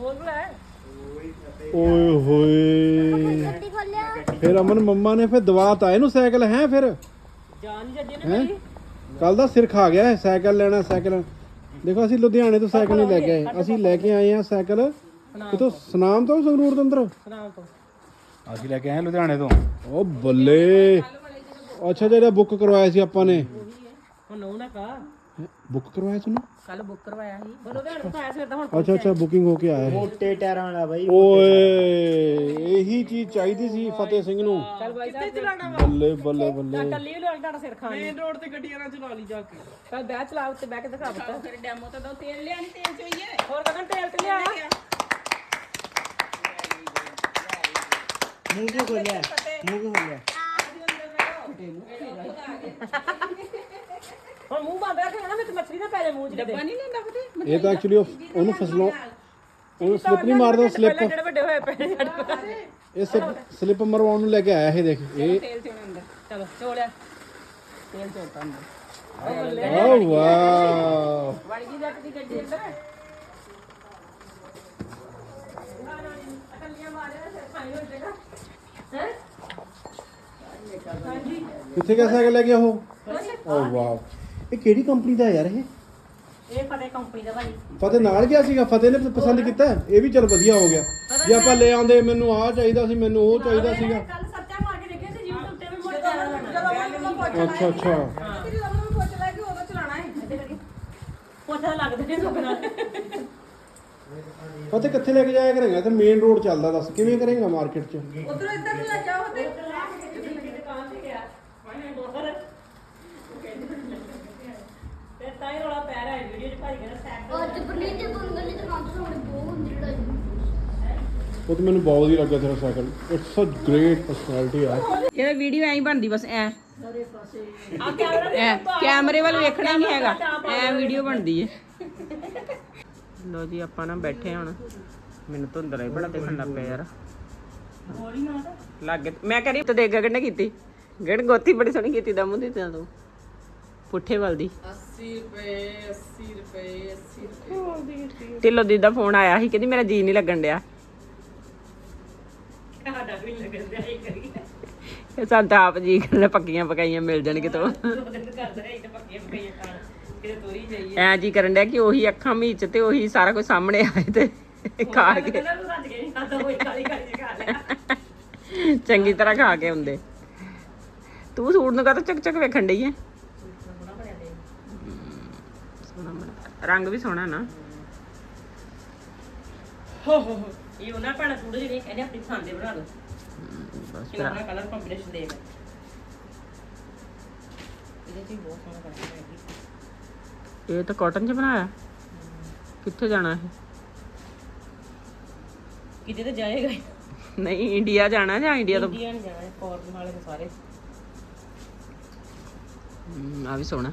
ਲੈ। ਓਏ ਹੋਏ। ਫਿਰ ਅਮਨ ਮੰਮਾ ਨੇ ਫਿਰ ਦਵਾਤਾ ਇਹਨੂੰ ਸਾਈਕਲ ਹੈ ਫਿਰ? ਜਾਨ ਨਹੀਂ ਜੱਜੀ ਹੈਂ? ਨੇ ਮੇਰੀ। ਕੱਲ ਦਾ ਸਿਰ ਖਾ ਗਿਆ ਹੈ, ਸਾਈਕਲ ਲੈਣਾ ਸਾਈਕਲ। ਦੇਖੋ ਅਸੀਂ ਲੁਧਿਆਣੇ ਤੋਂ ਸਾਈਕਲ ਨਹੀਂ ਲੈ ਕੇ ਆਏ। ਅਸੀਂ ਲੈ ਕੇ ਆਏ ਆ ਸਾਈਕਲ। ਕਿਤੋਂ ਸਨਾਮ ਤੋਂ ਸੰਗਰੂਰ ਤੋਂ ਅੰਦਰ? ਸੁਣਾਓ ਤੋਂ। ਅਸੀਂ ਲੈ ਕੇ ਆਏ ਲੁਧਿਆਣੇ ਤੋਂ। ਓ ਬੱਲੇ। ਅੱਛਾ ਜਿਹੜਾ ਬੁੱਕ ਕਰਵਾਇਆ ਸੀ ਆਪਾਂ ਨੇ। ਹੁਣ ਨੋ ਨਾ ਕਾ। ਬੁੱਕ ਕਰਵਾਇਆ ਨਾ? ਕੱਲ ਬੁੱਕ ਕਰਵਾਇਆ ਸੀ। ਬੋਲੋ ਤੇ ਹਣ ਆਇਆ ਸੀ ਤਾਂ ਹੁਣ ਅੱਛਾ ਅੱਛਾ ਬੁਕਿੰਗ ਹੋ ਕੇ ਆਇਆ ਹੈ ਮੋਟੇ ਟਾਇਰਾਂ ਵਾਲਾ ਬਾਈ ਓਏ ਇਹੀ ਚੀਜ਼ ਚਾਹੀਦੀ ਸੀ ਫਤਿਹ ਸਿੰਘ ਨੂੰ। ਚੱਲ ਬਾਈ ਸਾਹਿਬ। ਚਲਾਣਾ ਬੱਲੇ ਬੱਲੇ ਬੱਲੇ। ਕੱਲੀ ਵੀ ਲੋਕ ਤੁਹਾਡਾ ਸਿਰ ਖਾਣ ਮੇਨ ਰੋਡ ਤੇ ਗੱਡੀਆਂ ਨਾਲ ਚਲਾ ਲਈ ਜਾ ਕੇ। ਕੱਲ ਬਹਿ ਚਲਾ ਉੱਤੇ ਬਹਿ ਕੇ ਦਿਖਾ ਬੱਤਾ ਫਿਰ ਡੈਮੋ ਤਾਂ ਦੋ ਤੇਲ ਲਿਆ ਨਹੀਂ ਤੇਲ ਚੋਈਏ ਹੋਰ ਕਦੋਂ ਤੇਲ ਤੇ ਲਿਆ? ਮੂੰਹ ਕਿਉਂ ਖੋਲਿਆ? ਮੂੰਹ ਕਿਉਂ ਖੋਲਿਆ? ਹੁਣ ਮੂੰਹ ਬੰਦ ਰੱਖਣਾ ਨਾ ਵਿੱਚ ਮੱਛਰੀ ਨਾ ਪੈ ਜਾਏ ਮੂੰਹ ਚ ਡੱਬਾ ਨਹੀਂ ਲੈਂਦਾ ਫਤੇ ਇਹ ਤਾਂ ਐਕਚੁਅਲੀ ਉਹਨੂੰ ਫਸਲੋਂ ਉਹਨੂੰ ਸਲਿੱਪ ਨਹੀਂ ਮਾਰਦਾ ਸਲਿੱਪ ਜਿਹੜੇ ਵੱਡੇ ਹੋਏ ਪਏ ਸਾਡੇ ਕੋਲ ਇਹ ਸਲਿੱਪ ਮਰਵਾਉਣ ਨੂੰ ਲੈ ਕੇ ਆਇਆ ਇਹ ਦੇਖ ਇਹ ਤੇਲ ਚੋਣਾ ਅੰਦਰ ਚਲੋ ਚੋਲਿਆ ਤੇਲ ਚੋਤਾ ਅੰਦਰ ਓ ਵਾਓ ਵੜ ਗਈ ਜੱਟ ਦੀ ਗੱਡੀ ਅੰਦਰ ਅਕਲੀਆਂ ਮਾਰਿਆ ਸਿਰ ਖਾਈ ਹੋ? ਜਾਏਗਾ ਹੈ ਕਿੱਥੇ ਗਿਆ ਸਾਈਕਲ ਲੈ ਕੇ ਉਹ? ਓ ਵਾਓ ਇਹ ਕਿਹੜੀ ਕੰਪਨੀ ਦਾ ਯਾਰ ਇਹ? ਇਹ ਫਤੇ ਕੰਪਨੀ ਦਾ ਭਾਈ ਫਤਿਹ ਨਾਲ ਗਿਆ ਸੀਗਾ ਫਤਿਹ ਨੇ ਪਸੰਦ ਕੀਤਾ? ਇਹ ਵੀ ਚਲ ਵਧੀਆ ਹੋ ਗਿਆ। ਜੇ ਆਪਾਂ ਲੈ ਆਂਦੇ ਮੈਨੂੰ ਆਹ ਚਾਹੀਦਾ ਸੀ ਮੈਨੂੰ ਉਹ ਚਾਹੀਦਾ ਸੀਗਾ। ਕੱਲ ਸਰਚਾ ਮਾਰ ਕੇ ਦੇਖਿਆ ਸੀ YouTube ਤੇ ਵੀ ਮੋਟਰ ਅੱਛਾ ਅੱਛਾ। ਪੋਚਾ ਲੱਗਦਾ ਨਹੀਂ ਸੁਪਨਾ ਫਤਿਹ ਕਿੱਥੇ ਲੈ ਕੇ ਜਾਇਆ ਕਰੇਗਾ? ਤੇ ਮੇਨ ਰੋਡ ਚੱਲਦਾ ਦੱਸ। ਕਿਵੇਂ ਕਰੇਗਾ ਮਾਰਕੀਟ 'ਚ? ਉਧਰ ਇੱਧਰ ਨੂੰ ਲੈ ਜਾਓ ਤੇ ਦੁਕਾਨ ਤੇ ਗਿਆ ਮੈਂ ਦੋਹਰ ਤੇ ਤਾਈ ਰੋਲਾ ਪੈ ਰਿਹਾ ਵੀਡੀਓ ਚ ਭਾਈ ਕਹਿੰਦਾ ਸੈਟ ਔਰ ਜਬਰਲੀ ਤੇ ਬੰਗਲ ਦੀ ਦੁਕਾਨ ਤੋਂ ਸਾਹਮਣੇ ਬਹੁਤ ਹੁੰਦੀ ਲੜਾਈ ਉਹ ਤੇ ਮੈਨੂੰ ਬਹੁਤ ਹੀ ਲੱਗਾ ਤੇਰਾ cycle it's a great personality ਆ ਇਹਦਾ ਵੀਡੀਓ ਐਂ ਹੀ ਬਣਦੀ ਬਸ ਐ। ਆ ਕੈਮਰਾ ਐ ਕੈਮਰੇ ਵੱਲ ਵੇਖਣਾ ਹੀ ਨਹੀਂ ਹੈਗਾ। ਐ ਵੀਡੀਓ ਬਣਦੀ ਹੈ। ਲੋ ਜੀ ਆਪਾਂ ਨਾ ਬੈਠੇ ਹੁਣ। ਮੈਨੂੰ ਧੁੰਦਰਾ ਹੀ ਬੜਾ ਦੇਖਣ ਲੱਗ ਪਿਆ ਯਾਰ। ਲੱਗ ਮੈਂ ਕਰੀ ਤੇ ਦੇਖ ਗਗਨ ਨੇ ਕੀਤੀ? ਗਗਨ ਗੋਤੀ ਬੜੀ ਸੋਹਣੀ ਕੀਤੀ ਦਮੂ ਦੀ ਤਾਂ ਤੂੰ। ਪੁੱਠੇ ਵੱਲ ਦੀ। 80 ਰੁਪਏ 80 ਰੁਪਏ 80 ਰੁਪਏ। ਢਿੱਲੋਂ ਦੀ ਦਾ ਫੋਨ ਆਇਆ ਸੀ ਕਹਿੰਦੀ ਮੇਰਾ ਜੀ ਨਹੀਂ ਲੱਗਣ ਡਿਆ। ਸਾਡਾ ਵੀ ਲੱਗਣ ਦਿਆ ਹੀ ਕਰੀ ਇਹ ਸਾਨੂੰ ਤਾਂ ਆਪ ਜੀ ਕਰਨ ਪੱਕੀਆਂ ਪਕਾਈਆਂ ਮਿਲ ਜਾਣਗੇ ਤੋਂ ਦੋ ਦਿਨ ਕਰਦਾ ਹੈ ਤੇ ਪੱਕੀਆਂ ਪਈਆਂ ਖਾਣ ਕਿਤੇ ਤੋਰੀ ਜਾਈਏ। ਐ ਜੀ ਕਰਨ ਡਿਆ ਕਿ ਉਹੀ ਅੱਖਾਂ ਮੀਚ ਤੇ ਉਹੀ ਸਾਰਾ ਕੁਝ ਸਾਹਮਣੇ ਆਏ ਤੇ ਖਾ ਕੇ। ਕਹਿੰਦਾ ਤੂੰ ਰੱਜ ਕੇ ਨਹੀਂ ਖਾਦਾ ਹੋਈ ਕਾਲੀ ਕਾਲੀ ਚ ਖਾ ਲਿਆ। ਚੰਗੀ ਤਰ੍ਹਾਂ ਖਾ ਕੇ ਹੁੰਦੇ ਤੂੰ ਸੂਟ ਨੂੰ ਕਾ ਚੱਕ ਚੱਕ ਵੇਖਣ ਡਈ ਐ? ਰੰਗ ਵੀ ਸੋਹਣਾ ਨਾ। ਇਹ ਉਹਨਾਂ ਭੈਣਾਂ ਸੂਟ ਜਿਹੜੇ ਇਹਨੇ ਆਪਣੀ ਪਸੰਦ ਦੇ ਬਣਾ ਲਓ। ਬਸ ਇਹ ਉਹਨਾਂ ਕਲਰ ਕੰਬੀਨੇਸ਼ਨ ਦੇਖ ਇਹਦੇ ਚ ਵੀ ਬਹੁਤ ਸੋਹਣਾ ਕਲਰ ਹੈ ਇਹ ਤਾਂ ਕਾਟਨ ਚ ਬਣਾਇਆ। ਕਿੱਥੇ ਜਾਣਾ ਇਹ? ਕਿਤੇ ਤੇ ਜਾਏਗਾ ਹੀ। ਨਹੀਂ ਇੰਡੀਆ ਜਾਣਾ ਜਾਂ ਇੰਡੀਆ ਤੋਂ? ਇੰਡੀਆ ਨਹੀਂ ਜਾਣਾ ਫੋਰਨ ਵਾਲੇ ਨੇ ਸਾਰੇ। ਹਮ, ਆ ਵੀ ਸੋਹਣਾ।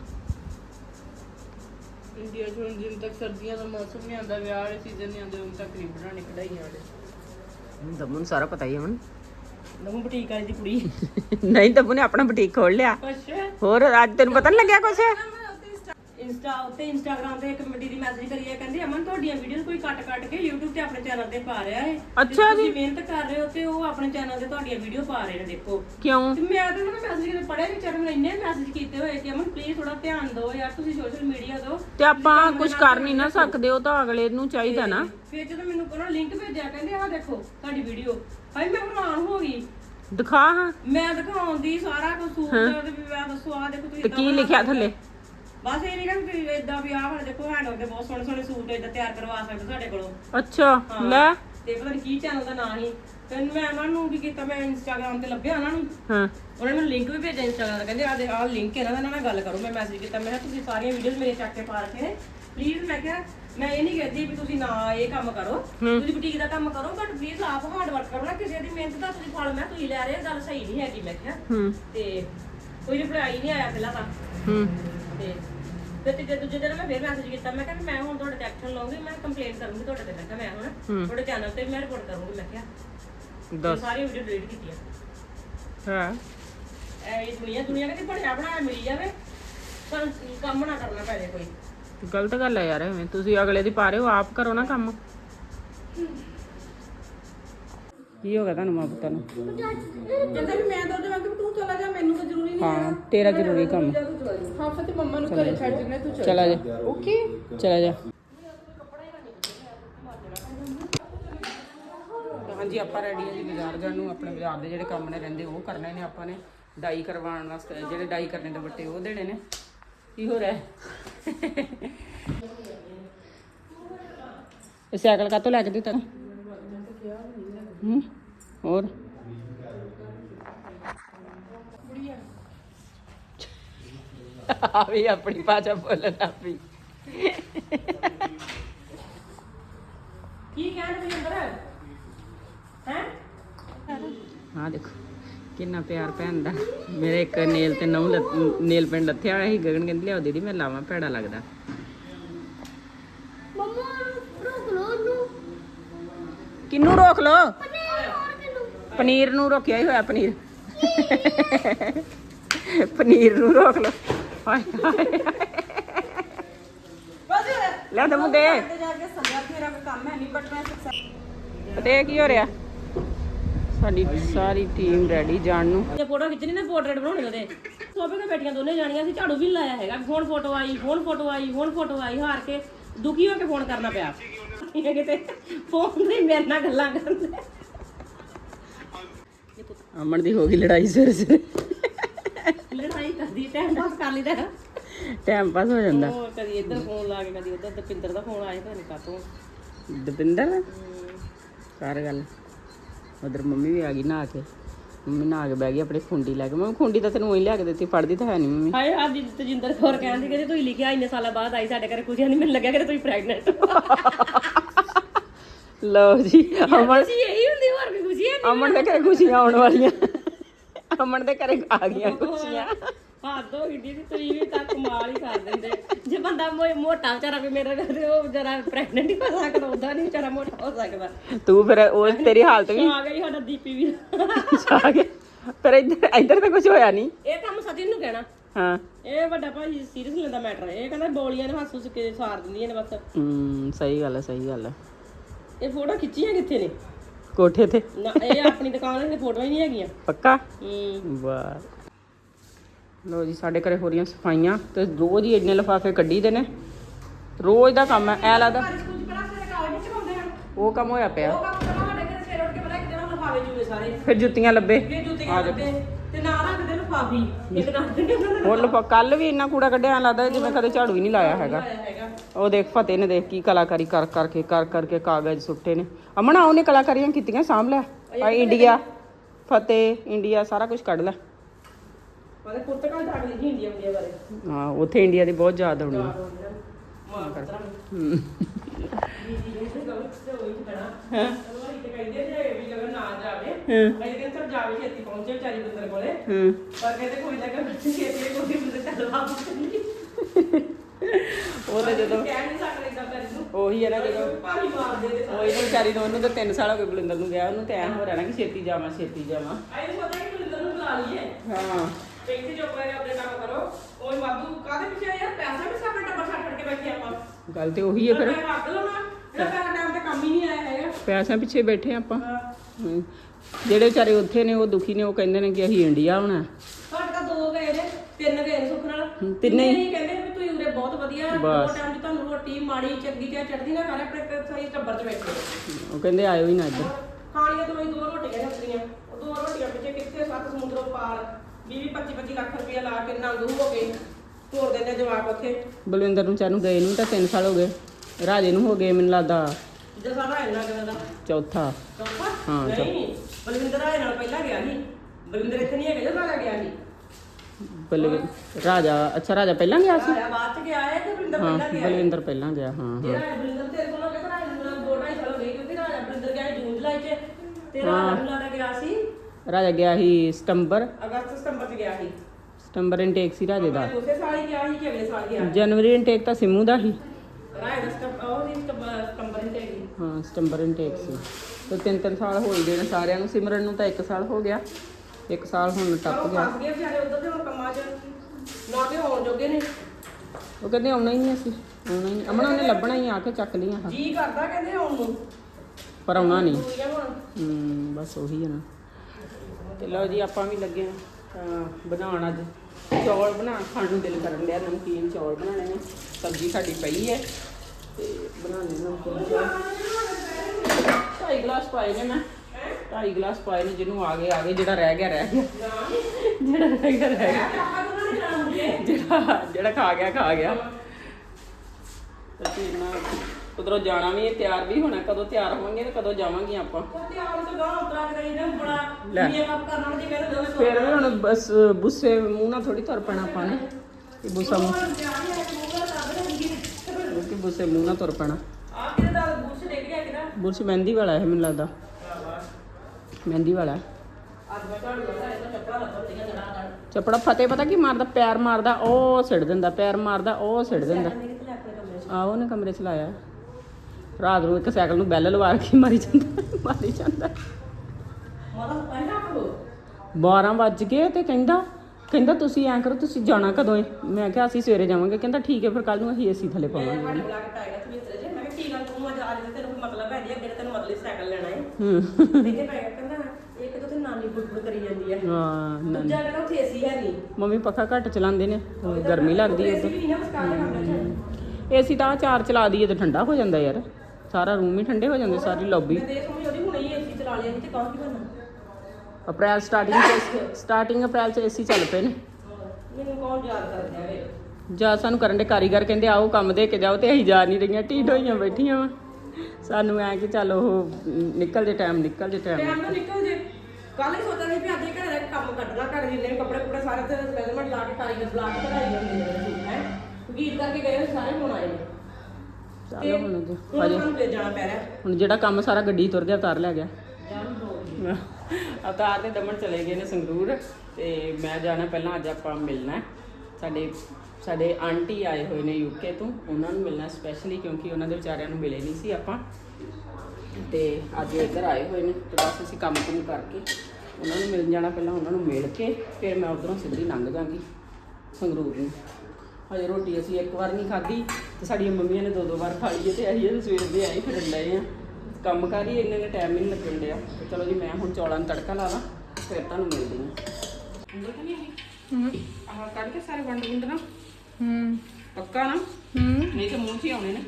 ਇੰਡੀਆ ਚ ਹੁਣ ਜਿੰਨ ਤੱਕ ਸਰਦੀਆਂ ਦਾ ਮੌਸਮ ਨਹੀਂ ਆਉਂਦਾ ਵਿਆਹ ਵਾਲੇ ਸੀਜ਼ਨ ਨਹੀਂ ਆਉਂਦੇ ਉਦੋਂ ਤੱਕ ਨਹੀਂ ਬਣਾਉਣੇ ਕਢਾਈਆਂ ਵਾਲੇ। ਦਮੂ ਨੂੰ ਸਾਰਾ ਪਤਾ ਹੀ ਹੈ ਮਨ ਨਵੀਂ ਬੁਟੀਕ ਵਾਲੀ ਦੀ ਕੁੜੀ। ਨਹੀਂ ਦਮੂ ਨੇ ਆਪਣਾ ਬੁਟੀਕ ਖੋਲ ਲਿਆ। ਅੱਛਾ। ਹੋਰ ਅੱਜ ਤੈਨੂੰ ਪਤਾ ਨਹੀਂ ਲੱਗਿਆ ਕੁਛ? ਇੰਸਟਾ ਉੱਤੇ ਇੰਸਟਾਗ੍ਰਾਮ ਤੇ ਇੱਕ ਕਮੇਟੀ ਦੀ ਮੈਸੇਜ ਕਰੀ ਹੈ ਕਹਿੰਦੀ ਅਮਨ ਤੁਹਾਡੀਆਂ ਵੀਡੀਓਜ਼ ਕੋਈ ਕੱਟ ਕੱਟ ਕੇ YouTube ਤੇ ਆਪਣੇ ਚੈਨਲ ਤੇ ਪਾ ਰਿਹਾ ਹੈ ਅੱਛਾ ਜੀ। ਤੁਸੀਂ ਮਿਹਨਤ ਕਰ ਰਹੇ ਹੋ ਤੇ ਉਹ ਆਪਣੇ ਚੈਨਲ ਤੇ ਤੁਹਾਡੀਆਂ ਵੀਡੀਓ ਪਾ ਰਹੇ ਨੇ ਦੇਖੋ। ਕਿਉਂ? ਤੇ ਮੈਂ ਤਾਂ ਉਹਨਾਂ ਮੈਸੇਜ ਕਿਤੇ ਪੜਿਆ ਵਿਚਾਰ ਮੈਂ ਇੰਨੇ ਮੈਸੇਜ ਕੀਤੇ ਹੋਏ ਕਿ ਅਮਨ ਪਲੀਜ਼ ਥੋੜਾ ਧਿਆਨ ਦਿਓ ਯਾਰ ਤੁਸੀਂ ਸੋਸ਼ਲ ਮੀਡੀਆ ਦਿਓ ਤੇ ਆਪਾਂ ਕੁਝ ਕਰ ਨਹੀਂ ਨਾ ਸਕਦੇ ਉਹ ਤਾਂ ਅਗਲੇ ਨੂੰ ਚਾਹੀਦਾ ਨਾ। ਫਿਰ ਜਦੋਂ ਮੈਨੂੰ ਉਹਨਾਂ ਲਿੰਕ ਭੇਜਿਆ ਕਹਿੰਦੇ ਆਹ ਦੇਖੋ ਤੁਹਾਡੀ ਵੀਡੀਓ ਭਾਈ ਮੈਂ ਹੈਰਾਨ ਹੋ ਗਈ। ਦਿਖਾ ਹਾਂ। ਮੈਂ ਦਿਖਾਉਂਦੀ ਸਾਰਾ ਕੁਝ ਸੂਟ ਤੇ ਵੀ ਆ ਦੱਸੋ ਆ ਦੇਖੋ ਤੁਸੀਂ ਤੇ ਕੀ ਲਿਖਿਆ ਥੱਲੇ? ਬਸ ਇਹ ਨਹੀਂ ਕਿ ਤੁਸੀਂ ਇਦਾਂ ਵੀ ਆਹ ਵਾਲੇ ਦੇਖੋ ਹੈਂਡਵਰਕ ਦੇ ਬਹੁਤ ਸੋਹਣੇ ਸੋਹਣੇ ਸੂਟ ਇਦਾਂ ਤਿਆਰ ਕਰਵਾ ਸਕਦੇ ਸਾਡੇ ਕੋਲੋਂ। ਅੱਛਾ ਲੈ। ਤੇ ਪਤਾ ਨਹੀਂ ਕੀ ਚੈਨਲ ਦਾ ਨਾਂ ਸੀ। ਤੇ ਮੈਂ ਉਹਨਾਂ ਨੂੰ ਕੀ ਕੀਤਾ ਮੈਂ ਇੰਸਟਾਗ੍ਰam ਤੇ ਲੱਭਿਆ ਉਹਨਾਂ ਨੂੰ। ਹਾਂ। ਉਹਨਾਂ ਨੇ ਮੈਨੂੰ ਲਿੰਕ ਵੀ ਭੇਜਿਆ ਇੰਸਟਾਗ੍ਰਾਮ ਦਾ ਕਹਿੰਦੇ ਆਹ ਆਹ ਲਿੰਕ ਇਹਨਾਂ ਦਾ ਨਾਲ ਗੱਲ ਕਰੋ। ਮੈਂ ਮੈਸੇਜ ਕੀਤਾ ਮੈਂ ਕਿਹਾ ਤੁਸੀਂ ਸਾਰੀਆਂ ਵੀਡੀਓਜ਼ ਮੇਰੇ ਚੱਕ ਕੇ ਪਾ ਰੱਖੇ ਨੇ। ਪਲੀਜ਼ ਮੈਂ ਕਿਹਾ ਮੈਂ ਇਹ ਨਹੀਂ ਕਹਿੰਦੀ ਵੀ ਤੁਸੀਂ ਨਾ ਇਹ ਕੰਮ ਕਰੋ। ਤੁਸੀਂ ਬੁਟੀਕ ਦਾ ਕੰਮ ਕਰੋ ਬਟ ਪਲੀਜ਼ ਆਪ ਹਾਰਡ ਵਰਕ ਕਰੋ ਨਾ। ਕਿਸੇ ਦੀ ਮਿਹਨਤ ਦਾ ਤੁਸੀਂ ਫਲ ਮੈਂ ਤੁਸੀਂ ਲੈ ਰਹੇ ਹੋ, ਗੱਲ ਸਹੀ ਨਹੀਂ ਹੈਗੀ ਮੈਂ ਕਿਹਾ। ਹੂੰ। ਤੇ ਕੋਈ ਰਿਪਲਾਈ ਨਹੀਂ ਆਇਆ ਪਹਿਲਾਂ ਤਾਂ। ਹੂੰ। ਤੇ ਤੇ ਤੀਜੇ ਦੂਜੇ ਦਿਨ ਮੈਂ ਫੇਰ ਮੈਸੇਜ ਕੀਤਾ। ਮੈਂ ਕਿਹਾ ਵੀ ਮੈਂ ਹੁਣ ਤੁਹਾਡੇ ਤੇ ਐਕਸ਼ਨ ਲਵਾਂਗੀ ਮੈਂ ਕੰਪਲੇਂਟ ਕਰੂੰਗੀ ਤੁਹਾਡੇ ਤੇ। ਮੈਂ ਕਿਹਾ ਮੈਂ ਹੁਣ ਤੁਹਾਡੇ ਚੈਨਲ ਤੇ ਮੈਂ ਰਿਪੋਰਟ ਕਰੂੰਗੀ। ਮੈਂ ਕਿਹਾ ਤੇ ਦੱਸ। ਸਾਰੀ ਵੀਡੀਓ ਡਿਲੀਟ ਕੀਤੀਆਂ ਹਾਂ। ਇਹ ਦੁਨੀਆ ਦੁਨੀਆ ਕਹਿੰਦੀ ਬਣਿਆ ਬਣਾਇਆ ਮਿਲੀ ਜਾਵੇ। ਪਰ ਕੰਮ ਨਾ ਕਰਨਾ ਪੈ ਜਾਏ ਕੋਈ। ਗਲਤ ਗੱਲ ਹੈ ਯਾਰ ਐਵੇਂ। ਤੁਸੀਂ ਅਗਲੇ ਦੀ ਪਾ ਰਹੇ ਹੋ ਆਪ ਕਰੋ ਨਾ ਕੰਮ। ਕੀ ਹੋ ਗਿਆ ਤੁਹਾਨੂੰ ਮਾਂ ਪੁੱਤਾਂ ਨੂੰ? ਕਹਿੰਦਾ ਵੀ ਮੈਂ ਤਾਂ ਉਹਦੇ ਤੂੰ ਚਲਾ ਜਾ ਮੈਨੂੰ ਤਾਂ ਜ਼ਰੂਰੀ ਨਹੀਂ ਹਾਂ ਤੇਰਾ ਜ਼ਰੂਰੀ ਕੰਮ। ਹਾਂ ਫਤਿਹ ਮੰਮਾ ਨੂੰ ਘਰੇ ਛੱਡ ਦਿੰਦੇ ਤੂੰ ਚਲਾ ਜਾ। ਓਕੇ? ਚਲਾ ਜਾ। ਹਾਂਜੀ ਆਪਾਂ ਰੈਡੀ ਹਾਂ ਜੀ ਬਾਜ਼ਾਰ ਜਾਣ ਨੂੰ। ਆਪਣੇ ਬਾਜ਼ਾਰ ਦੇ ਜਿਹੜੇ ਕੰਮ ਨੇ ਰਹਿੰਦੇ ਉਹ ਕਰਨੇ ਨੇ ਆਪਾਂ ਨੇ। ਡਾਈ ਕਰਵਾਉਣ ਵਾਸਤੇ ਜਿਹੜੇ ਡਾਈ ਕਰਨੇ ਦੇ ਬੱਟੇ ਉਹ ਦੇਣੇ ਨੇ। ਕੀ ਹੋ ਰਿਹਾ ਹੈ? ਇਹ ਸਾਈਕਲ ਕਾਤੋਂ ਲੈ ਕੇ ਦਿੱਤਾ? ਨਾ ਹੂੰ ਹੋਰ? ਆ ਵੀ ਆਪਣੀ ਭਾਸ਼ਾ ਬੋਲਣ ਲੱਗ ਪਈ। ਕੀ ਕਹਿਣ ਵੀ ਅੰਦਰ? ਹੈ? ਹਾਂ ਦੇਖੋ ਕਿੰਨਾ ਪਿਆਰ ਭੈਣ ਦਾ। ਮੇਰੇ ਇੱਕ ਨੇਲ ਤੇ ਲੱਤ- ਨੇਲ ਪੈਂਟ ਲੱਥਿਆ ਹੋਇਆ ਸੀ ਗਗਨ ਕਹਿੰਦੀ ਲਿਆਓ ਦੀਦੀ ਮੈਂ ਲਾਵਾਂ ਭੈੜਾ ਲੱਗਦਾ ਮੰਮਾ ਰੋਕ ਲੋ ਉਹਨੂੰ ਕਿੰਨੂੰ ਰੋਕ ਲੋ ਪਨੀਰ ਹੋਰ ਕਿਨੂੰ? ਪਨੀਰ ਨੂੰ ਰੋਕਿਆ ਹੀ ਹੋਇਆ ਪਨੀਰ। ਪਨੀਰ ਨੂੰ ਰੋਕ ਲੋ ਹਾਏ ਹਾਏ ਲੈ ਦਮੂ ਦੇ। ਜਾ ਕੇ ਹੈ ਨਹੀਂ ਬਟ ਮੈਂ ਤੇ ਇਹ ਕੀ ਹੋ ਰਿਹਾ? ਸਾਡੀ ਸਾਰੀ ਟੀਮ ਰੈਡੀ ਜਾਣ ਨੂੰ। ਜੇ ਫੋਟੋ ਖਿੱਚਣੀ ਨਾ ਪੋਰਟਰੇਟ ਬਣਾਉਣੇ ਉਹਦੇ। ਸੋਫੇ ਤੇ ਬੈਠੀਆਂ ਦੋਨੇ ਜਾਣੀਆਂ ਸੀ ਝਾੜੂ ਵੀ ਨੀ ਲਾਇਆ ਹੈਗਾ। ਫੋਨ ਫੋਟੋ ਆਈ ਫੋਨ ਫੋਟੋ ਆਈ ਫੋਨ ਫੋਟੋ ਆਈ ਹਾਰ ਕੇ ਦੁਖੀ ਹੋ ਕੇ ਫੋਨ ਕਰਨਾ ਪਿਆ। ਇਹ ਕਿਤੇ? ਫੋਨ ਤੇ ਮੇਰੇ ਨਾਲ ਗੱਲਾਂ ਕਰਦੇ। ਅਮਨ ਦੀ ਹੋ ਗਈ ਲੜਾਈ ਸਵੇਰੇ ਸਵੇਰੇ ਲੜਾਈ ਕਰਦੀ ਟਾਈਮ ਪਾਸ ਕਰ ਲਈਦਾ ਟਾਈਮ ਪਾਸ ਹੋ ਜਾਂਦਾ। ਉਹ ਕਦੀ ਇੱਧਰ ਫੋਨ ਲਾ ਕੇ ਕਦੀ ਉੱਧਰ। ਦਪਿੰਦਰ ਦਾ ਫੋਨ ਆਇਆ ਤਾਂ ਕਾਤੋਂ ਦਪਿੰਦਰ ਕਰ ਗੱਲ। ਉਧਰ ਮੰਮੀ ਵੀ ਆ ਗਈ ਨਹਾ ਕੇ। ਮੰਮੀ ਨਹਾ ਕੇ ਬਹਿ ਗਈ ਆਪਣੀ ਖੁੰਡੀ ਲੈ ਕੇ। ਮੈਂ ਖੁੰਡੀ ਤਾਂ ਤੈਨੂੰ ਉਹੀ ਲਿਆ ਕੇ ਦਿੱਤੀ ਫੜਦੀ ਤਾਂ ਹੈ ਨਹੀਂ ਮੰਮੀ। ਹਾਏ ਅੱਜ ਤਜਿੰਦਰ ਕੌਰ ਕਹਿੰਦੀ ਕਿ ਤੁਸੀਂ ਲਿਖਿਆ ਇੰਨੇ ਸਾਲਾਂ ਬਾਅਦ ਆਈ ਸਾਡੇ ਘਰੇ ਕੁਝ ਨਹੀਂ ਮੈਨੂੰ ਲੱਗਿਆ ਕਿ ਤੁਸੀਂ ਪ੍ਰੈਗਨੈਂਟ ਲਓ ਜੀ ਅਮਨ ਜੀ ਇਹੀ ਹੁੰਦੀ ਹੋਰ ਵੀ ਖੁਸ਼ੀ ਹੈ ਅਮਨ ਦੇ ਘਰੇ ਖੁਸ਼ੀਆਂ ਆਉਣ ਵਾਲੀਆਂ। ਅਮਨ ਦੇ ਘਰੇ ਆ ਗਈਆਂ ਖੁਸ਼ੀਆਂ ਹੱਦ ਹੋ ਗਈ ਦੀ ਤੁਸੀਂ ਵੀ ਤਾਂ ਕਮਾਲ ਹੀ ਕਰ ਦਿੰਦੇ। ਜੇ ਬੰਦਾ ਮੋ- ਮੋਟਾ ਵਿਚਾਰਾ ਵੀ ਮੇਰੇ ਘਰੇ ਉਹ ਜਰਾ ਪ੍ਰੈਗਨੈਂਟ ਹੀ ਹੋ ਸਕਦਾ ਉਹਦਾ ਨਹੀਂ ਵਿਚਾਰਾ ਮੋਟਾ ਹੋ ਸਕਦਾ। ਤੂੰ ਫਿਰ ਉਹ ਤੇਰੀ ਹਾਲਤ ਵੀ ਆ ਗਈ ਸਾਡਾ ਦੀਪੀ ਵੀ। ਆ ਗਿਆ। ਪਰ ਇੱਧਰ ਇੱਧਰ ਤਾਂ ਕੁਝ ਹੋਇਆ ਨਹੀਂ ਇਹ ਕੰਮ ਸਤਿਨ ਨੂੰ ਕਹਿਣਾ। ਹਾਂ। ਇਹ ਵੱਡਾ ਭਾਜੀ ਸੀਰੀਅਸ ਲੈਂਦਾ ਮੈਟਰ ਇਹ ਕਹਿੰਦਾ ਬੋਲੀਆਂ ਨੇ ਹੱਸ ਹੁੱਸ ਕੇ ਸਾਰ ਦਿੰਦੀਆਂ ਨੇ ਬਸ। ਹੂੰ ਸਹੀ ਗੱਲ ਹੈ ਸਹੀ ਗੱਲ ਹੈ ਇਹ ਫੋਟੋ ਖਿੱਚੀਆਂ ਕਿੱਥੇ ਨੇ? ਕੋਠੇ ਤੇ। ਨਾ ਇਹ ਆਪਣੀ ਦੁਕਾਨ ਦੇ ਫੋਟੋਆਂ ਹੀ ਨਹੀਂ ਹੈਗੀਆਂ। ਪੱਕਾ? ਹੂੰ। ਵਾਹ। ਲੋ ਜੀ ਸਾਡੇ ਘਰੇ ਹੋ ਰਹੀਆਂ ਸਫਾਈਆਂ ਤੇ ਰੋਜ਼ ਹੀ ਇੰਨੇ ਲਫਾਫੇ ਕੱਢੀ ਦੇ ਨੇ। ਰੋਜ਼ ਦਾ ਕੰਮ ਹੈ ਐ ਲੱਗਦਾ। ਉਹ ਕੰਮ ਹੋਇਆ ਪਿਆ। ਫਿਰ ਜੁੱਤੀਆਂ ਲੱਭੇ। ਉਹ ਲਫਾ ਕੱਲ ਵੀ ਇੰਨਾ ਕੂੜਾ ਕੱਢਿਆ ਐਂ ਲੱਗਦਾ ਜਿਵੇਂ ਕਦੇ ਝਾੜੂ ਹੀ ਨਹੀਂ ਲਾਇਆ ਹੈਗਾ। ਹੈਗਾ। ਉਹ ਦੇਖ ਫਤਿਹ ਨੇ ਦੇਖ ਕੀ ਕਲਾਕਾਰੀ ਕਰ ਕਰਕੇ ਕਰ ਕਰਕੇ ਕਾਗਜ਼ ਸੁੱਟੇ ਨੇ। ਅਮਨਾ ਉਹਨੇ ਕਲਾਕਾਰੀਆਂ ਕੀਤੀਆਂ ਸਾਂਭ ਲੈ। ਆ ਇੰਡੀਆ ਫਤਿਹ ਇੰਡੀਆ ਸਾਰਾ ਕੁਝ ਕੱਢ ਲੈ। ਉਹਦੇ ਪੁਰਤਗਾਲ ਤੱਕ ਲਿਖੀ ਹੁੰਦੀ ਹੈ ਇੰਡੀਆ ਬਾਰੇ। ਹਾਂ ਉੱਥੇ ਇੰਡੀਆ ਦੀ ਬਹੁਤ ਯਾਦ ਆਉਣੀ ਆ। ਮਾਂ ਕਤਰਾ ਹੂੰ। ਦੀਦੀ ਕਹਿੰਦੇ ਗੱਲ ਤੇ ਹੋਈ ਕਣਾ ਹਾਂ। ਉਹ ਇਹ ਕਹਿੰਦੇ ਜੇ ਵੀ ਜਗਨ ਨਾ ਜਾਵੇ ਅਜੇ ਦਿਨ ਸਰ ਜਾਵੇ ਛੇਤੀ ਪਹੁੰਚੇ ਵਿਚਾਰੀ ਬੰਦਰ ਕੋਲੇ। ਹੂੰ। ਪਰ ਕਹਿੰਦੇ ਕੋਈ ਨਾ ਕੋਈ ਛੇਤੀ ਕੋਈ ਬੰਦੇ ਚੱਲ ਵਾਪਸ ਚੱਲੀ ਉਹ ਤਾਂ ਜਦੋਂ ਕਹਿ ਨਹੀਂ ਸਕਦੇ ਇਦਾਂ ਕਰ ਨੂੰ। ਉਹੀ ਹੈ ਨਾ ਜਦੋਂ ਭਾਰੀ ਮਾਰਦੇ ਤੇ ਉਹ ਇਹਨੂੰ ਵਿਚਾਰੀ ਨੂੰ ਉਹਨੂੰ ਤਾਂ 3 ਸਾਲ ਹੋ ਗਏ ਬਲਿੰਦਰ ਨੂੰ ਗਿਆ। ਉਹਨੂੰ ਤਾਂ ਐਂ ਹੋ ਰਿਹਾ ਨਾ ਕਿ ਛੇਤੀ ਜਾਵਾਂ ਛੇਤੀ ਜਾਵਾਂ। ਆਏ ਸੋਚਿਆ ਕਿ ਬਲਿੰਦਰ ਨੂੰ ਬੁਲਾ ਲਈਏ। ਹਾਂ। ਤੇ ਇੱਥੇ ਜੋ ਕਰੇ ਆਪਣੇ ਕੰਮ ਕਰੋ। ਉਹ ਵਾਧੂ ਕਾਹਦੇ ਪਿੱਛੇ ਯਾਰ ਪੈਸਾ ਵੀ ਸਾਡਾ ਟੱਬਰ ਛੱਡ ਕੇ ਬੈਠੇ ਆਪਾਂ। ਗੱਲ ਤੇ ਉਹੀ ਹੈ ਫਿਰ। ਮੈਂ ਹੱਥ ਲਾਉਣਾ ਇਹਦਾ ਪੈਸਾ ਟਾਈਮ ਤੇ ਕੰਮ ਹੀ ਨਹੀਂ ਆਇਆ ਹੈਗਾ। ਪੈਸਿਆਂ ਪਿੱਛੇ ਬੈਠੇ ਆਪਾਂ। ਹੂੰ। ਜਿਹੜੇ ਵਿਚਾਰੇ ਉੱਥੇ ਨੇ ਉਹ ਦੁਖੀ ਨੇ ਉਹ ਕਹਿੰਦੇ ਨੇ ਕਿ ਅਸੀਂ ਇੰਡੀਆ ਆਉਣਾ ਸਾਡੇ ਤਾਂ ਦੋ ਗਏ ਨੇ ਤਿੰਨ ਗਏ ਨੇ ਸੁੱਖ ਨਾਲ। ਤਿੰਨੇ ਹੀ? ਹੀ ਕਹਿੰਦੇ ਵੀ ਤੁਸੀਂ ਉਰੇ ਬਹੁਤ ਵਧੀਆ ਦੋ ਬਸ। ਟਾਈਮ ਦੀ ਤੁਹਾਨੂੰ ਰੋਟੀ ਮਾੜੀ ਚੰਗੀ ਚਾਹ ਚੜਦੀ ਨਾ ਖਾਣੇ ਆਪਣੇ ਘਰ ਸਹੀ ਟੱਬਰ ਚ ਬੈਠੇ। ਉਹ ਕਹਿੰਦੇ ਆਇਓ ਹੀ ਨਾ ਇੱਧਰ। ਖਾਣੀਆਂ ਤਾਂ ਉਹੀ ਦੋ ਰੋਟੀਆਂ ਨੇ ਉਤਰੀਆਂ ਉਹ ਦੋ ਰੋਟੀਆਂ ਪਿੱਛੇ ਕਿੱਥੇ ਸੱਤ ਸਮੁੰਦਰੋਂ ਪਾਰ। 20 25 25 ਲੱਖ ਰੁਪਇਆ ਲਾ ਕੇ ਨੰਗੂ ਹੋ ਗਏ। ਤੋੜ ਦਿੰਦੇ ਜਵਾਕ ਉੱਥੇ। ਬਲਵਿੰਦਰ ਨੂੰ ਚਾਨੂੰ ਗਏ ਨੂੰ ਤਾਂ 3 ਸਾਲ ਹੋ ਗਏ। ਰਾਜੇ ਨੂੰ ਹੋ ਗਏ ਮੈਨੂੰ ਲੱਗਦਾ। ਜੇ ਸਾਡਾ ਇੰਨਾ ਕਿਦਾਂ ਦਾ ਚੌਥਾ। ਚੌਥਾ? ਹਾਂ, ਚੌਥਾ। ਨਹੀਂ ਬਲਵਿੰਦਰ ਨਾਲ ਪਹਿਲਾਂ ਗਿਆ ਸੀ। ਬਲਵਿੰਦਰ ਇੱਥੇ ਨਹੀਂ ਹੈਗਾ ਜਦੋਂ ਰਾਜਾ ਗਿਆ ਸੀ। ਬਲਵਿੰਦਰ ਰਾਜਾ ਅੱਛਾ ਰਾਜਾ ਪਹਿਲਾਂ ਗਿਆ ਸੀ। ਰਾਜਾ ਬਾਅਦ ਚ ਗਿਆ ਹੈ ਕਿ ਬਲਵਿੰਦਰ ਹਾਂ ਪਹਿਲਾਂ ਗਿਆ ਹੈ? ਬਲਵਿੰਦਰ ਪਹਿਲਾਂ ਗਿਆ ਹਾਂ ਹਾਂ। ਜਿਹੜਾ ਤੇਰੇ ਕੋਲ ਨੂੰ ਦੋ ਢਾਈ ਸਾਲ ਹੋ ਗਏ ਕਿਉਂਕਿ ਰਾਜਾ ਬਲਿੰਦਰ ਗਿਆ ਸੀ ਜੂਨ ਜੁਲਾਈ ਚ ਤੇ ਰਾਜਾ ਨੂੰ ਲੱਗਦਾ ਗਿਆ ਸੀ ਰਾਜਾ ਗਿਆ ਸੀ ਸਤੰਬਰ। ਅਗਸਤ ਸਤੰਬਰ ਚ ਗਿਆ ਸੀ। ਸਤੰਬਰ ਇਨਟੇਕ ਸੀ ਰਾਜੇ ਦਾ। ਉਸੇ ਸਾਲ ਹੀ ਗਿਆ ਸੀ ਕਿ ਅਗਲੇ ਸਾਲ ਗਿਆ ਜਨਵਰੀ ਇਨਟੇਕ ਤਾਂ ਸਿੰਮੂ ਦਾ ਸੀ। ਰਾਜਾ ਦਾ ਸਤੰਬਰ ਉਹ ਹਾਂ ਇਨਟੇਕ ਸੀ। ਤੇ ਤਿੰਨ ਤਿੰਨ ਸਾਲ ਹੋ ਹੀ ਗਏ ਨੇ ਸਾਰਿਆਂ ਨੂੰ। ਸਿਮਰਨ ਨੂੰ ਤਾਂ 1 ਸਾਲ ਹੋ ਗਿਆ। 1 ਸਾਲ ਹੁਣ ਟੱਪ ਉਹ ਗਿਆ। ਫਸ ਗਏ ਵਿਚਾਰੇ ਉਧਰ ਦੇ ਹੁਣ ਕੰਮਾਂ 'ਚ। ਨਾ ਤੇ ਹੋਣ ਜੋਗੇ ਨੇ। ਉਹ ਕਹਿੰਦੇ ਆਉਣਾ ਹੀ ਨਹੀਂ ਅਸੀਂ। ਆਉਣਾ ਹੀ ਨਹੀਂ ਅਮਨਾ ਉਹਨੇ ਲੱਭਣਾ ਹੀ ਆ ਕੇ ਚੱਕ ਲਈਆਂ। ਹਾਂ ਜੀ ਕਰਦਾ ਕਹਿੰਦੇ ਆਉਣ ਨੂੰ। ਪਰ ਆਉਣਾ ਨਹੀਂ ਹੂੰ ਬਸ ਉਹੀ ਹੈ ਨਾ। ਤੇ ਲਓ ਜੀ, ਆਪਾਂ ਵੀ ਲੱਗੇ ਆ ਤਾਂ ਬਣਾਉਣ ਅੱਜ। ਚੌਲ ਬਣਾ, ਖਾਣ ਨੂੰ ਦਿਲ ਕਰਨ ਡਿਆ, ਨਮਕੀਨ ਚੌਲ ਬਣਾਉਣੇ ਨੇ। ਸਬਜ਼ੀ ਸਾਡੀ ਪਈ ਹੈ, ਤੇ ਬਣਾਉਣੇ ਨਮਕੀਨ ਚੌਲ। ਢਾਈ ਗਲਾਸ ਪਾਏ ਨੇ ਮੈਂ। ਢਾਈ ਗਲਾਸ ਪਾਏ ਨੇ, ਜਿਹਨੂੰ ਆ ਗਏ ਆ ਗਏ, ਜਿਹੜਾ ਰਹਿ ਗਿਆ ਰਹਿ ਗਿਆ। ਜਿਹੜਾ ਰਹਿ ਗਿਆ ਰਹਿ ਗਿਆ। ਜਿਹੜਾ ਜਿਹੜਾ ਖਾ ਗਿਆ ਖਾ ਗਿਆ। ਤੇ ਨਾ ਉਧਰੋਂ ਜਾਣਾ ਵੀ ਹੈ ਤਿਆਰ ਵੀ ਹੋਣਾ ਕਦੋਂ ਤਿਆਰ ਹੋਵਾਂਗੇ ਤੇ ਕਦੋਂ ਜਾਵਾਂਗੇ ਆਪਾਂ। ਲੈ। ਫਿਰ ਵੀ ਹੁਣ ਬਸ ਬੁੱਸੇ ਮੂੰਹ ਨਾਲ ਥੋੜੀ ਤੁਰ ਪੈਣਾ ਆਪਾਂ ਨੇ ਕਿ ਬੁੱਸਾ ਮੂੰਹ ਕਿ ਬੁੱਸੇ ਮੂੰਹ ਨਾਲ ਤੁਰ ਪੈਣਾ। ਬੁਰਸ਼ ਮਹਿੰਦੀ ਵਾਲਾ ਹੈ ਮੈਨੂੰ ਲੱਗਦਾ। ਮਹਿੰਦੀ ਵਾਲਾ। ਚੱਪੜਾ ਫਤਿਹ ਪਤਾ ਕੀ ਮਾਰਦਾ? ਪੈਰ ਮਾਰਦਾ ਉਹ ਸਿੱੜ ਦਿੰਦਾ ਪੈਰ ਮਾਰਦਾ ਉਹ ਸਿੱੜ ਦਿੰਦਾ। ਆ ਉਹਨੇ ਕਮਰੇ ਚ ਲਾਇਆ। ਰਾਤ ਨੂੰ ਇੱਕ ਸਾਈਕਲ ਨੂੰ ਬੈਲ ਲਵਾ ਕੇ ਮਾਰੀ ਜਾਂਦਾ ਮਾਰੀ ਜਾਂਦਾ। 12 ਵੱਜ ਗਏ ਤੇ ਕਹਿੰਦਾ ਕਹਿੰਦਾ ਤੁਸੀਂ ਐਂ ਕਰੋ ਤੁਸੀਂ ਜਾਣਾ ਕਦੋਂ ਏ? ਮੈਂ ਕਿਹਾ ਅਸੀਂ ਸਵੇਰੇ ਜਾਵਾਂਗੇ। ਕਹਿੰਦਾ ਠੀਕ ਹੈ ਫਿਰ ਕੱਲ ਨੂੰ ਅਸੀਂ ਏਸੀ ਥੱਲੇ ਪਾਵਾਂਗੇ। ਹੂੰ ਹਾਂ ਨਾ- ਮੰਮੀ ਪੱਖਾ ਘੱਟ ਚਲਾਉਂਦੇ ਨੇ ਗਰਮੀ ਲੱਗਦੀ ਹੈ ਏਸੀ ਤਾਂ ਚਾਰ ਚਲਾ ਦਈਏ ਤੇ ਠੰਡਾ ਹੋ ਜਾਂਦਾ ਯਾਰ। ਸਾਰਾ ਰੂਮ ਹੀ ਠੰਡੇ ਹੋ ਜਾਂਦੇ ਸਾਰੀ ਲੌਬੀ ਅਪ੍ਰੈਲ ਸਟਾਰਟਿੰਗ ਚ ਸਟਾਰਟਿੰਗ ਅਪ੍ਰੈਲ ਚ ਏਸੀ ਚੱਲ ਪਏ ਨੇ। ਜਾ ਸਾਨੂੰ ਕਰਨ ਦੇ ਕਾਰੀਗਰ ਕਹਿੰਦੇ ਆਓ ਕੰਮ ਦੇ ਕੇ ਜਾਓ ਤੇ ਅਸੀਂ ਜਾ ਨਹੀਂ ਰਹੀਆਂ ਢੀਡ ਹੋਈਆਂ ਬੈਠੀਆਂ ਵਾ। ਸਾਨੂੰ ਐ ਕਿ ਚੱਲ ਉਹ ਨਿਕਲ ਜੇ ਟਾਈਮ ਨਿਕਲ ਜੇ ਟਾਈਮ ਟਾਈਮ ਨਿਕਲ ਜੇ। ਕੱਲ ਹੀ ਸੋਚਿਆ ਸੀ ਵੀ ਅੱਜ ਹੀ ਘਰੇ ਕੇ ਕੰਮ ਕੱਢਣਾ ਘਰ ਜਿੰਨੇ ਵੀ ਕੱਪੜੇ ਕੁਪੜੇ ਸਾਰੇ ਤੇ ਮੈਜ਼ਰਮੈਂਟ ਲਾ ਕੇ ਕਾਰੀਗਰ ਬੁਲਾ ਕੇ ਕਢਾਈ ਜਾਂਦੇ ਹੈ? ਗੀਤ ਕਰਕੇ ਗਏ ਹੋਏ ਸਾਰੇ ਹੁਣ ਆਏ ਨੇ। ਚੱਲ ਹੁਣ ਜੀ ਹੁਣ ਹਜੇ ਸਾਨੂੰ ਭੇਜ ਜਾਣਾ ਪੈ ਰਿਹਾ। ਹੁਣ ਜਿਹੜਾ ਕੰਮ ਸਾਰਾ ਗੱਡੀ ਤੁਰ ਗਿਆ ਉਤਾਰ ਲਿਆ ਗਿਆ। ਅਵਤਾਰ ਤੇ ਦਮਨ ਚਲੇ ਗਏ ਨੇ ਸੰਗਰੂਰ ਤੇ ਮੈਂ ਜਾਣਾ ਪਹਿਲਾਂ ਅੱਜ ਆਪਾਂ ਮਿਲਣਾ ਹੈ। ਸਾਡੇ ਸਾਡੇ ਆਂਟੀ ਆਏ ਹੋਏ ਨੇ ਯੂਕੇ ਤੋਂ ਉਹਨਾਂ ਨੂੰ ਮਿਲਣਾ ਸਪੈਸ਼ਲੀ ਕਿਉਂਕਿ ਉਹਨਾਂ ਦੇ ਵਿਚਾਰਿਆਂ ਨੂੰ ਮਿਲੇ ਨਹੀਂ ਸੀ ਆਪਾਂ। ਤੇ ਅੱਜ ਉਹ ਇੱਧਰ ਆਏ ਹੋਏ ਨੇ ਤੇ ਬਸ ਅਸੀਂ ਕੰਮ ਕੁਮ ਕਰਕੇ ਉਹਨਾਂ ਨੂੰ ਮਿਲਣ ਜਾਣਾ ਪਹਿਲਾਂ ਉਹਨਾਂ ਨੂੰ ਮਿਲ ਕੇ ਫਿਰ ਮੈਂ ਉਧਰੋਂ ਸਿੱਧੀ ਲੰਘ ਜਾਵਾਂਗੀ ਸੰਗਰੂਰ ਨੂੰ। ਹਜੇ ਰੋਟੀ ਅਸੀਂ ਇੱਕ ਵਾਰ ਨਹੀਂ ਖਾਧੀ ਤੇ ਸਾਡੀਆਂ ਮੰਮੀਆਂ ਨੇ ਦੋ ਦੋ ਵਾਰ ਖਾ ਲਈ ਹੈ ਤੇ ਅਸੀਂ ਇਹ ਸਵੇਰ ਦੇ ਆਏ ਫਿਰਨ ਲਏ ਆ। ਕੰਮ ਕਰ ਹੀ ਇੰਨੇ ਟਾਈਮ ਹੀ ਨਹੀਂ ਲੱਗਣ ਡਿਆ। ਤੇ ਚਲੋ ਜੀ ਮੈਂ ਹੁਣ ਚੌਲਾਂ ਨੂੰ ਤੜਕਾ ਲਾ ਲਾਂ ਫਿਰ ਤੁਹਾਨੂੰ ਮਿਲਦੀ ਹਾਂ। ਅੰਦਰ ਤਾਂ ਨਹੀਂ ਆਈ? ਹੂੰ। ਆਹ ਕੱਢ ਕੇ ਸਾਰੇ ਵੰਡ ਵੰਡ ਨਾ। ਹੂੰ। ਪੱਕਾ ਨਾ? ਹੂੰ। ਨਹੀਂ ਤਾਂ ਮੂੰਹ 'ਚ ਹੀ ਆਉਣੇ ਨੇ।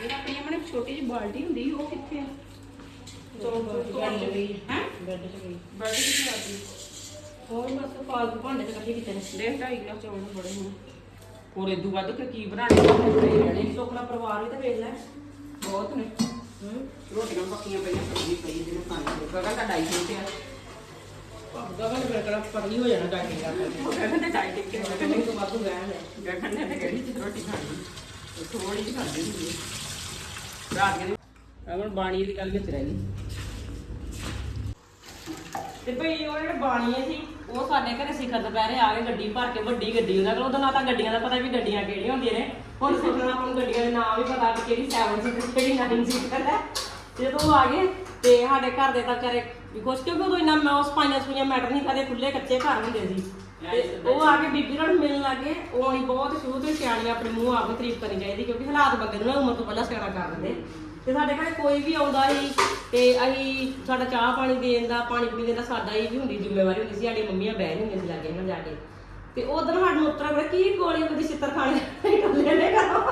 ਮੇਰਾ ਆਪਣੀ ਅਮਨੇ ਛੋਟੀ ਜਿਹੀ ਬਾਲਟੀ ਹੁੰਦੀ ਉਹ ਕਿੱਥੇ ਆ? ਚਲੋ ਬੈੱਡ ਗਈ ਹੈ ਬੈੱਡ ਤੇ ਗਈ ਬੈੱਡ ਕਿੱਥੇ ਆ ਗਈ। ਹੋਰ ਬਸ ਫਾਲਤੂ ਭਾਂਡੇ ਤੇ ਇਕੱਠੇ ਕੀਤੇ ਨੇ। ਦੇਖ ਢਾਈ ਗਲਾਸ ਚੌਲ ਨੂੰ ਬੜੇ ਹੁਣ। ਹੋਰ ਇਦੋਂ ਵੱਧ ਕੇ ਕੀ ਬਣਾਣੇ ਪਏ ਰਹਿਣੇ ਲੋਕਣਾ ਪਰਿਵਾਰ ਵੀ ਤਾਂ ਵੇਖ ਲੈ। ਬਹੁਤ ਨੇ। ਰੋਟੀਆਂ ਪੱਕੀਆਂ ਪਈਆਂ ਸਬਜ਼ੀ ਪਈ ਜਿਹਨੂੰ ਖਾਣੀ ਹੈ। ਗਗਨ ਦਾ ਡਾਈਟ ਤੇ ਆ ਗਗਨ ਫਿਰ ਕਰਾ ਪਤਲੀ ਹੋ ਜਾਣਾ ਡਾਈਟਿੰਗ ਕਰਕੇ ਗਗਨ ਦਾ ਡਾਈਟ ਤੇ ਗਗਨ ਤੋਂ ਵਾਧੂ ਰਹਿਣ ਹੈ ਗਗਨ ਨੇ ਤੇ ਕਿਹੜੀ ਰੋਟੀ ਖਾਣੀ? ਉਹ ਥੋੜੀ ਜਿਹੀ ਖਾਦੀ ਹੁੰਦੀ ਹੈ। ਰਾਤ ਦੇ ਅਮਨ ਬਾਣੀ ਦੀ ਗੱਲ ਵਿੱਚ ਰਹਿ ਗਈ। ਤੇ ਭਈ ਉਹ ਜਿਹੜੇ ਬਾਣੀਏ ਸੀ, ਉਹ ਸਾਡੇ ਘਰੇ ਸਿਖਰ ਦੁਪਹਿਰੇ ਆ ਕੇ ਗੱਡੀ ਭਰ ਕੇ ਵੱਡੀ ਗੱਡੀ ਉਹਨਾਂ ਕੋਲ ਉਦੋਂ ਨਾ ਤਾਂ ਗੱਡੀਆਂ ਦਾ ਪਤਾ ਵੀ ਗੱਡੀਆਂ ਕਿਹੜੀਆਂ ਹੁੰਦੀਆਂ ਨੇ। ਹੁਣ ਸਿੱਖਣਾ ਆਪਾਂ ਨੂੰ ਗੱਡੀਆਂ ਦੇ ਨਾਮ ਵੀ ਪਤਾ ਕਿ ਕਿਹੜੀ 7 ਸੀਟਰ ਕਿਹੜੀ 9 ਸੀਟਰ ਹੈ। ਜਦੋਂ ਉਹ ਆ ਗਏ, ਤੇ ਸਾਡੇ ਘਰ ਦੇ ਤਾਂ ਵਿਚਾਰੇ ਵੀ ਕੁਛ, ਕਿਉਂਕਿ ਉਦੋਂ ਇੰਨਾ ਮੈਂ ਉਸ ਪਾਈਆਂ ਸੂਈਆਂ ਮੈਟਰ ਨਹੀਂ ਕਦੇ ਖੁੱਲੇ ਕੱਚੇ ਘਰ ਹੁੰਦੇ ਸੀ। ਤੇ ਉਹ ਆ ਕੇ ਬੀਬੀ ਨਾਲ ਮਿਲਣ ਲੱਗੇ ਉਹ ਅਸੀਂ ਬਹੁਤ ਸ਼ੁਰੂ ਤੋਂ ਸਿਆਣੀ ਆਪਣੇ ਮੂੰਹ ਆਪ ਨੂੰ ਤਾਰੀਫ ਕਰਨੀ ਚਾਹੀਦੀ ਕਿਉਂਕਿ ਹਾਲਾਤ ਬੰਦੇ ਨੂੰ ਨਾ ਉਮਰ ਤੋਂ ਪਹਿਲਾਂ ਸਿਆਣਾ ਕਰ ਦਿੰਦੇ। ਤੇ ਸਾਡੇ ਘਰੇ ਕੋਈ ਵੀ ਆਉਂਦਾ ਸੀ ਤੇ ਅਸੀਂ ਸਾਡਾ ਚਾਹ ਪਾਣੀ ਦੇਣ ਦਾ, ਪਾਣੀ ਪੂਣੀ ਦੇਣ ਦਾ ਸਾਡਾ ਹੀ ਵੀ ਹੁੰਦੀ ਜ਼ਿੰਮੇਵਾਰੀ ਹੁੰਦੀ ਸੀ, ਸਾਡੀ ਮੰਮੀਆਂ ਬਹਿ ਹੁੰਦੀਆਂ ਸੀ ਲਾਗੇ ਨਾਲ ਜਾ ਕੇ। ਤੇ ਉਧਰ ਸਾਨੂੰ ਉਤਰਾ ਕੋਲ ਕੀ ਗੋਲੀ ਦੀ ਛਿੱਤਰ ਖਾਣੇ ਕੱਲੇ ਨੇ ਕਰੋ।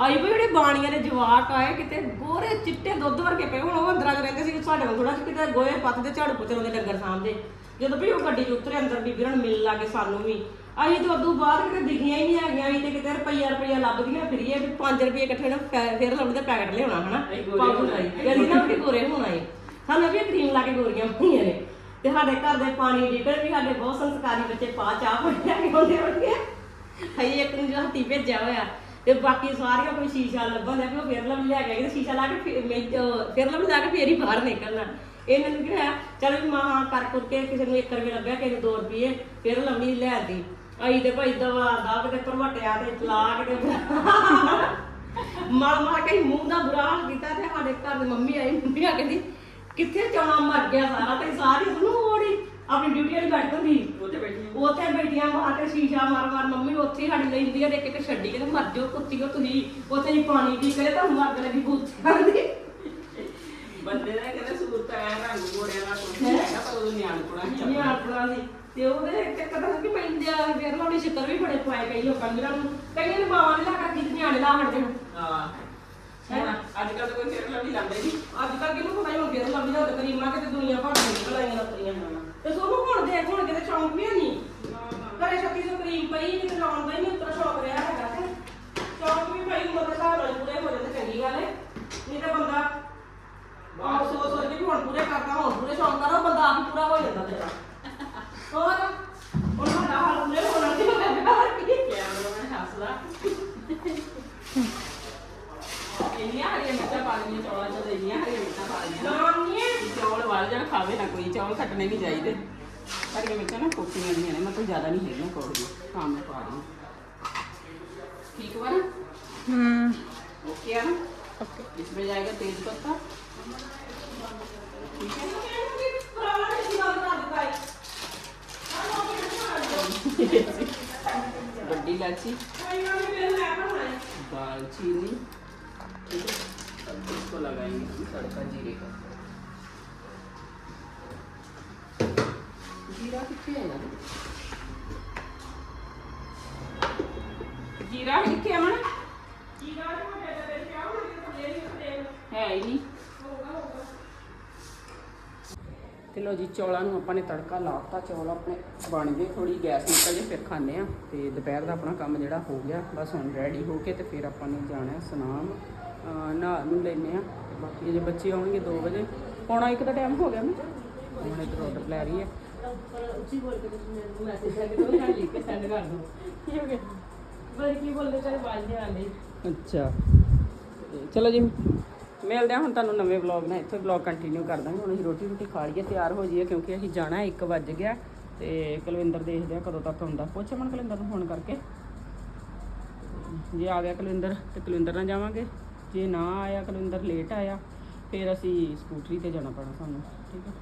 ਆਈ ਵੀ ਜਿਹੜੇ ਬਾਣੀਆਂ ਦੇ ਜਵਾਕ ਆਏ, ਕਿਤੇ ਗੋਰੇ ਚਿੱਟੇ ਦੁੱਧ ਵਰਗੇ ਪਏ ਹੁਣ, ਉਹ ਅੰਦਰਾਂ ਚ ਰਹਿੰਦੇ ਸੀ, ਸਾਡੇ ਕੋਲ ਥੋੜਾ ਕਿਤੇ ਗੋਏ ਪੱਤ ਦੇ ਝਾੜੂ ਪੋਚੇ ਉਹਦੇ ਡੰਗਰ ਸਾਹਮਣੇ ਜਦੋਂ ਵੀ ਉਹ ਗੱਡੀ ਚ ਉਤਰੇ, ਅੰਦਰ ਬੀਬੀ ਨਾਲ ਮਿਲਣ ਲੱਗੇ ਸਾਨੂੰ ਵੀ। ਅਸੀਂ ਤਾਂ ਉਦੋਂ ਬਾਅਦ ਕਿਤੇ ਦਿਖੀਆਂ ਹੀ ਨਹੀਂ ਹੈਗੀਆਂ ਅਸੀਂ ਤੇ ਕਿਤੇ ਰੁਪਈਆ ਰੁਪਈਆ ਲੱਭਦੀਆਂ ਫਿਰੀਏ ਵੀ 5 ਰੁਪਏ ਇਕੱਠੇ ਨਾਲ ਫੇ- ਫਿਰ ਲੱਭਦੇ ਪੈਕਟ ਲਿਆਉਣਾ ਹਨਾ। ਪਾਉਡਰ ਦਾ ਹੀ। ਕਹਿੰਦੀ ਨਾ ਵੀ ਗੋਰੇ ਹੋਣਾ ਏ ਸਾਨੂੰ ਵੀ ਕਰੀਮ ਲਾ ਕੇ ਗੋਰੀਆਂ ਹੋਈਆਂ ਨੇ। ਤੇ ਸਾਡੇ ਘਰ ਦੇ ਪਾਣੀ ਡੀਪਰ ਵੀ ਸਾਡੇ ਬਹੁਤ ਸੰਸਕਾਰੀ ਬੱਚੇ ਪਾ ਚਾਹ ਪੜਿਆ ਕੇ ਆਉਂਦੇ ਹੋਣਗੇ। ਹਈ ਇੱਕ ਨੂੰ ਹੱਥੀ ਭੇਜਿਆ ਹੋਇਆ। ਤੇ ਬਾਕੀ ਸਾਰੀਆਂ ਕੋਈ ਸ਼ੀਸ਼ਾ ਲੱਭਣ ਵੀ ਉਹ ਫੇਰ ਲੱਭ ਲਿਆ ਗਿਆ ਕਿ ਸ਼ੀਸ਼ਾ ਲਾ ਕੇ ਫਿਰ ਮੈਂ- ਅਹ ਫਿਰ ਲੱਭ ਜਾ ਕੇ ਫੇਰ ਹੀ ਬਾਹਰ ਨਿਕਲਣਾ। ਇਹਨਾਂ ਨੂੰ ਕੀ ਹੋਇਆ ਚਲ ਵੀ ਮਾਂ ਕਰ ਕੁਰ ਕੇ ਕਿਸੇ ਨੂੰ 1 ਰੁਪਏ ਲੱਭਿਆ ਕਿਸੇ ਨੂੰ 2 ਰੁਪਏ ਫਿਰ ਲਵਲੀ ਲੈ ਆਂਦੀ। ਆਈ ਤੇ ਭਾਈ ਦਵਾ ਦਾ ਕਿਤੇ ਪਰਵਟਿਆ ਤੇ ਚਲਾ ਕੇ ਤੇ ਮਲ ਮਲ ਕੇ ਮੂੰਹ ਦਾ ਬੁਰਾ ਹਾਲ ਕੀਤਾ ਤੇ ਸਾਡੇ ਘਰ ਦੀ ਮੰਮੀ ਆਈ ਮੰਮੀ ਆ ਕਹਿੰਦੀ ਕਿੱਥੇ ਚੌਣਾ ਮਰ ਗਿਆ ਸਾਰਾ ਤੇ ਸਾਰੀ ਉਹਨੂੰ ਓੜੀ ਆਪਣੀ ਡਿਊਟੀ ਵਾਲੀ ਬੈਠ ਹੁੰਦੀ। ਉੱਥੇ ਬੈਠੀ ਉੱਥੇ ਬੈਠੀਆਂ ਮਾਰ ਕੇ ਸ਼ੀਸ਼ਾ ਮਾਰ ਮਾਰ ਮੰਮੀ ਉੱਥੇ ਹੀ ਸਾਡੀ ਲੈਂਦੀ ਆ ਦੇਖ ਕੇ ਛੱਡੀ ਕੇ ਤੇ ਮਰ ਜਾਓ ਕੁੱਤੀਓ ਤੁਸੀਂ ਉੱਥੇ ਹੀ ਪਾਣੀ ਪੀ ਕੇ ਤੁਹਾਨੂੰ ਲੱਗੀ ਬੂਥਿਆਂ ਦੀ ਬੰਦੇ ਦਾ ਕਹਿੰਦੇ ਸੂਰਤ ਐ ਰੰਗ ਗੋੜਿਆਂ ਦਾ ਕੁਝ ਨਹੀਂ ਹੈਗਾ ਪਰ ਉਦੋਂ ਨਿਆਣ ਕੋਣਾ ਹੀ ਨਹੀਂ ਆਪਣਾ ਸੀ। ਤੇ ਉਹਦੇ ਇੱਕ ਕਦਾ ਕਿ ਮੈਂ ਇੰਦਿਆ ਫੇਰ ਲਾਉਣੀ ਛਿੱਤਰ ਵੀ ਬੜੇ ਪਵਾਏ ਕਈ ਲੋਕਾਂ ਨੇ ਨੂੰ ਕਈਆਂ ਨੇ ਬਾਵਾਂ ਨੇ ਲਾ ਕੇ ਰੱਖੀ ਤੇ ਨਿਆਣੇ ਲਾ ਹਟਦੇ ਨੇ ਹਾਂ। ਅੱਜ ਕੱਲ ਕੋਈ ਫੇਰ ਲੱਭੀ ਲਾਉਂਦੇ ਨਹੀਂ ਅੱਜ ਕੱਲ ਕਿਹਨੂੰ ਪਤਾ ਹੀ ਹੁਣ ਫੇਰ ਲੱਭੀ ਜਾਂਦਾ ਕਰੀਮਾਂ ਕਿਤੇ ਦੁਨੀਆ ਭਰ ਦੀ ਨਿਕਲਾਈਆਂ ਨਤਰੀਆਂ ਤੇ ਸੋਨੂੰ ਹੁਣ ਦੇਖ ਹੁਣ ਕਿਤੇ ਸ਼ੌਂਕ ਵੀ ਨਹੀਂ ਘਰੇ ਛੱਤੀ ਸੌ ਕਰੀਮ ਪਈ ਕਿਤੇ ਲਾਉਣ ਦਾ ਹੀ ਨਹੀਂ ਉਤਰਾ ਸ਼ੌਂਕ ਰਿਹਾ ਹੈਗਾ ਤੇ। ਸ਼ੌਂਕ ਵੀ ਭਾਈ ਉਮਰ ਦੇ ਨਾਲ ਪੂਰੇ ਹੋ ਜਾਂਦੇ ਚੰਗੀ ਗੱਲ ਹੈ ਨਹੀਂ ਤਾਂ ਬੰਦਾ ਆਹ ਸੋਚ ਸੋਚ ਕੇ ਹੁਣ ਪੂਰੇ ਕਰਦਾ ਹੁਣ ਪੂਰੇ ਸ਼ੌਂਕ ਕਰੋ ਬੰਦਾ ਆਪ ਪੂਰਾ ਹੋ ਜਾਂਦਾ ਤੇਰਾ। ਖਾਵੇ ਨਾ ਕੋਈ ਚੌਲ ਖੱਟਣੇ ਨਹੀਂ ਚਾਹੀਦੇ ਹਰੀਆਂ ਮਿਰਚਾਂ ਨਾ ਕੋਕੀਆਂ ਨਹੀਂ ਨੇ ਮਤਲਬ ਜ਼ਿਆਦਾ ਨਹੀਂ ਹੈਗੀਆਂ ਕੋੜੀਆਂ ਹਾਂ ਮੈਂ ਪਾ ਰਹੀ ਹਾਂ। ਠੀਕ ਵਾ ना ਹੂੰ ओके है ना ओके इसमें जाएगा तेज पत्ता ठीक है बड़ी इलायची। दालचीनी इसको लगाएँगे तड़का जीरे का। जीरा कितने है यार जीरा कितने है? हमारा जीरा है ही नहीं। ਤੇ ਲੋ ਜੀ ਚੌਲਾਂ ਨੂੰ ਆਪਾਂ ਨੇ ਤੜਕਾ ਲਾਤਾ ਚੌਲ ਆਪਣੇ ਬਣ ਗਏ ਥੋੜੀ ਗੈਸ ਨਿਕਲ ਜੇ ਫਿਰ ਖਾਣੇ ਆ ਤੇ ਦੁਪਹਿਰ ਦਾ ਆਪਣਾ ਕੰਮ ਜਿਹੜਾ ਹੋ ਗਿਆ ਬਸ ਹੁਣ ਰੈਡੀ ਹੋ ਕੇ ਤੇ ਫਿਰ ਆਪਾਂ ਨੇ ਜਾਣਾ ਸਨਾਮ ਨਹਾ ਨੂੰ ਲੈਨੇ ਆ ਬਾਕੀ ਜੇ ਬੱਚੇ ਆਉਣਗੇ 2 ਵਜੇ। ਪੌਣਾ ਇੱਕ ਦਾ ਟਾਈਮ ਹੋ ਗਿਆ ਮੈਂ ਹੁਣ ਇੱਧਰ ਆਰਡਰ ਲੈ ਰਹੀ ਹੈ। ਉੱਚੀ ਬੋਲ ਕੇ ਤੁਸੀਂ ਮੈਨੂੰ ਮੈਸੇਜ ਕਰਕੇ ਦੋ ਜਾਂ ਲਿਖ ਕੇ ਸੈਂਡ ਕਰ ਦਿਓ ਕੀ ਹੋ ਗਿਆ? ਕੀ ਬੋਲਦੇ ਤੇਰੇ ਬਾਜ ਨਹੀਂ ਆਉਂਦੇ ਅੱਛਾ। ਚਲੋ ਜੀ। ਮਿਲਦੇ ਹਾਂ ਹੁਣ ਤੁਹਾਨੂੰ ਨਵੇਂ ਵਲੌਗ ਨਾਲ ਇੱਥੇ ਵਲੌਗ ਕੰਟੀਨਿਊ ਕਰ ਦਾਂਗੇ। ਹੁਣ ਅਸੀਂ ਰੋਟੀ ਰੋਟੀ ਖਾ ਲਈਏ, ਤਿਆਰ ਹੋ ਜਾਈਏ, ਕਿਉਂਕਿ ਅਸੀਂ ਜਾਣਾ 1 ਵਜ ਗਿਆ। ਤੇ ਕੁਲਵਿੰਦਰ ਦੇਖਦੇ ਆ ਕਦੋਂ ਤੱਕ ਆਉਂਦਾ। ਪੁੱਛ ਮਨ ਕੁਲਵਿੰਦਰ ਨੂੰ ਫੋਨ ਕਰਕੇ। ਜੇ ਆ ਗਿਆ ਕੁਲਵਿੰਦਰ, ਤੇ ਕੁਲਵਿੰਦਰ ਨਾਲ ਜਾਵਾਂਗੇ। ਜੇ ਨਾ ਆਇਆ ਕੁਲਵਿੰਦਰ ਲੇਟ ਆਇਆ, ਫਿਰ ਅਸੀਂ ਸਕੂਟਰੀ ਤੇ ਜਾਣਾ ਪੈਣਾ ਸਾਨੂੰ, ਠੀਕ ਹੈ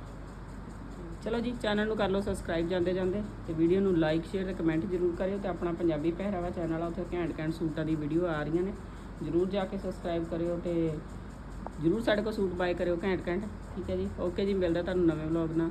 ਚਲੋ ਜੀ ਚੈਨਲ ਨੂੰ ਕਰ ਲਓ ਸਬਸਕ੍ਰਾਈਬ ਜਾਂਦੇ ਜਾਂਦੇ ਤੇ ਵੀਡੀਓ ਨੂੰ ਲਾਈਕ ਸ਼ੇਅਰ ਤੇ ਕਮੈਂਟ ਜ਼ਰੂਰ ਕਰਿਓ, ਤੇ ਆਪਣਾ ਪੰਜਾਬੀ ਪਹਿਰਾਵਾ ਚੈਨਲ ਆ, ਉੱਥੇ ਘੈਂਟ ਘੈਂਟ ਸੂਟਾਂ ਦੀ ਵੀਡੀਓ ਆ ਰਹੀਆਂ ਨੇ। ਜ਼ਰੂਰ ਜਾ ਕੇ ਸਬਸਕ੍ਰਾਈਬ ਕਰਿਓ ਤੇ ਜ਼ਰੂਰ ਸਾਡੇ ਕੋਲ ਸੂਟ ਬਾਏ ਕਰਿਓ ਘੈਂਟ ਘੈਂਟ, ਠੀਕ ਹੈ ਜੀ? ਓਕੇ ਜੀ, ਮਿਲਦਾ ਤੁਹਾਨੂੰ ਨਵੇਂ ਵਲੌਗ ਨਾਲ।